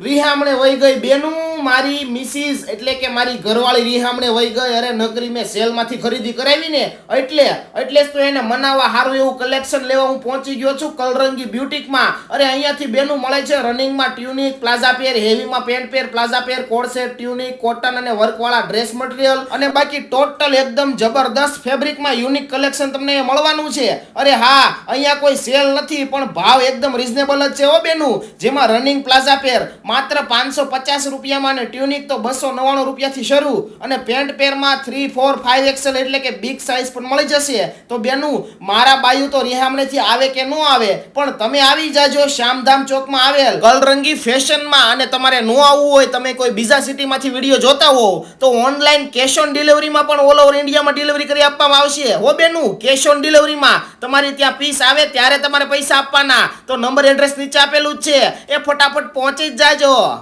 રિહામણે વહી ગઈ બેનું. મારી મિસિસ એટલે કે મારી ઘરવાળી રિહામણે વહી ગઈ, અરે નકરી મેં સેલમાંથી ખરીદી કરાવી ને એટલે એટલે જ તો એને મનાવવા સારું એવું કલેક્શન લેવા હું પહોંચી ગયો છું કલરંગી બ્યુટિકમાં અરે અહીંયાથી બેનું મળે છે રનિંગમાં tunic palazzo pair હેવીમાં pant pair palazzo pair coord set tunic cotton અને વર્કવાળા ડ્રેસ મટીરિયલ અને બાકી ટોટલ એકદમ જબરદસ્ત ફેબ્રિકમાં યુનિક કલેક્શન તમને મળવાનું છે. અરે હા, અહીંયા કોઈ સેલ નથી, પણ ભાવ એકદમ રિઝનેબલ જ છે હો બેનું. જેમાં રનિંગ પ્લાઝા પેર માત્ર પાંચસો પચાસ રૂપિયામાં અને ટ્યુનિક તો બસો નવ્વાણું રૂપિયાથી શરૂ અને પેન્ટ પેરમાં થ્રી ફોર ફાઇવ એક્સેલ એટલે કે બિગ સાઇઝ પણ મળી જશે. તો બેનું, મારા બાયુ તો રિહામણેથી આવે કે ન આવે? પણ તમે આવી જાજો, શ્યામધામ ચોકમાં આવેલ. ગલરંગી ફેશનમાં અને તમારે ન આવવું હોય, તમે કોઈ બીજા સિટીમાંથી વીડિયો જોતા હો તો ઓનલાઈન કેશ ઓન ડિલિવરીમાં પણ ઓલ ઓવર ઇન્ડિયામાં ડિલિવરી કરી આપવામાં આવશે. હો બેનું, કેશ ઓન ડિલિવરીમાં તમારી ત્યાં પીસ આવે, ત્યારે તમારે પૈસા આપવાના. તો નંબર એડ્રેસ નીચે આપેલું જ છે. એ ફટાફટ પહોંચી જ જાજો.